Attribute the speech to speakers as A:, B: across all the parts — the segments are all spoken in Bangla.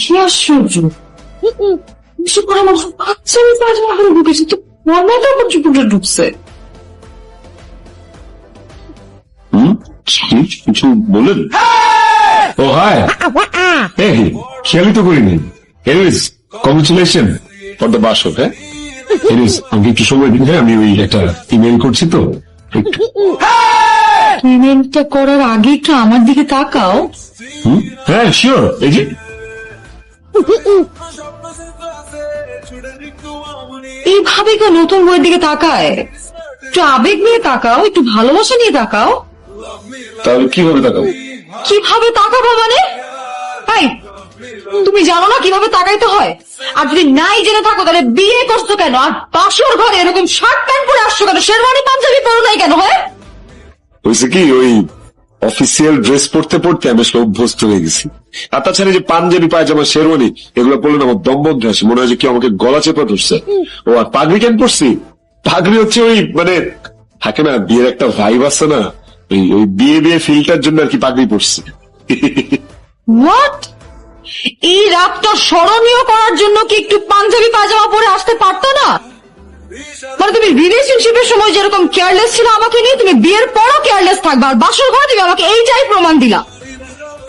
A: কি আশ্চর্য? এসব করে আমার বাচ্চা আমি পায়জামা পরে ঢুকেছি তো মর্মাটা পর্যন্ত ঢুকছে
B: কিছু বলেন ও হাই! এই তো করিনি। এনিওয়েজ কংগ্রেচুলেশন ফর দ্য বাসক হ্যাঁ? আমাকে একটু সময় দিন হ্যাঁ? আমি ওই একটা ইমেল করছি তো।
A: পেমেন্টটা করার আগে একটু আমার দিকে তাকাও?
B: হ্যাঁ শিওর এই যে
A: এইভাবে কেউ নতুন বইয়ের দিকে তাকায়? একটু আবেগ নিয়ে তাকাও একটু ভালোবাসা নিয়ে তাকাও।
B: তাহলে কীভাবে তাকাবো?
A: কীভাবে তাকাবো মানে? তুমি জানো না কীভাবে তাকাইতে হয়? আর যদি নাই জেনে থাকো তাহলে বিয়ে করছ কেন? আর বাসর ঘরে এরকম শার্ট প্যান্ট পরে আসছো কেন? শেরওয়ানি পাঞ্জাবি পরো নাই কেন হ্যাঁ?
B: হয়েছে কি? ওই অফিসিয়াল ড্রেস পড়তে পড়তে আমি আসলে অভ্যস্ত হয়ে গেছি। আর তাছাড়া যে পাঞ্জাবি, পায়জামা, শেরওয়ানি, এগুলো পড়লে আমার দম বন্ধ আসে। মনে হয় যে কি আমাকে গলা চেপা ধরছে। ও, আর পাগড়ি কেন পড়ছি পাগড়ি হচ্ছে ওই মানে থাকে না, বিয়ের একটা ভাইব আছে না? ওই ওই বিয়ে বিয়ে ফিল্টার জন্য আর কি পাগড়ি পড়ছি
A: হোয়াট এই রাতটা স্মরণীয় করার জন্য কি একটু পাঞ্জাবি পাজামা পরে আসতে রিলেশনশিপের সময় যেরকম কেয়ারলেস ছিল আমাকে নিয়ে তুমি বিয়ের পরও কেয়ারলেস থাকবে। আর বাসর ঘরে তুমি আমাকে এইটাই প্রমাণ দিলা।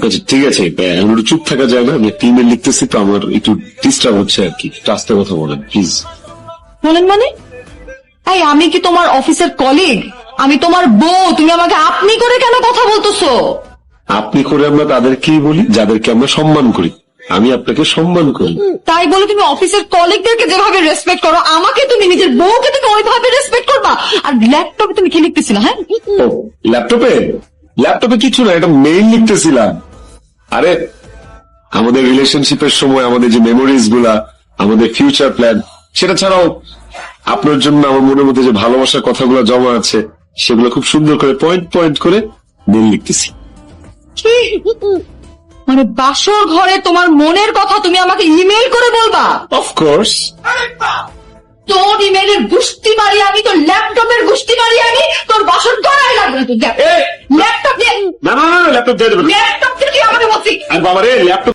B: আচ্ছা ঠিক আছে এখন চুপ থাকা যায় না আমি ইমেল লিখতেছি তো আমার একটু ডিস্টার্ব হচ্ছে আর কি। আস্তে কথা বলেন প্লিজ
A: বলেন মানে? এই আমি কি তোমার অফিসের কলিগ আমি তোমার বউ তুমি আমাকে আপনি করে কেন কথা বলতেছো?
B: আপনি করে আমরা তাদেরকেই বলি যাদেরকে আমরা সম্মান করি। আমি আপনাকে সম্মান করি।
A: তাই বলে তুমি অফিসের কলিগদেরকে যেভাবে রেসপেক্ট করো আমাকে তুমি নিজের বউকে তুমি ওইভাবে রেসপেক্ট করবা? আর ল্যাপটপে তুমি কি লিখতেছিলে হ্যাঁ?
B: ও ল্যাপটপে ল্যাপটপে কিছু না এটা মেইল লিখতেছিলাম। আরে আমাদের রিলেশনশিপের সময় আমাদের যে মেমোরিজগুলা আমাদের ফিউচার প্ল্যান সেটা ছাড়াও আপনার জন্য আমার মনের মধ্যে যে ভালোবাসার কথাগুলো জমা আছে সেগুলো খুব সুন্দর করে পয়েন্ট পয়েন্ট করে মেইল লিখতেছি?
A: মানে বাসর ঘরে তোমার মনের কথা তুমি আমাকে ইমেল করে বলবা?
B: অফকোর্স
A: তোর ইমেলের গুষ্টি মারি আমি তোর ল্যাপটপের গুষ্টি মারি আমি তোর বাসর ঘরাই লাগবে না তোর ল্যাপটপ দিয়ে
B: না না না ল্যাপটপ দিয়ে
A: ল্যাপটপ থেকে আমাকে বলছি?
B: আর বাবা রে ল্যাপটপ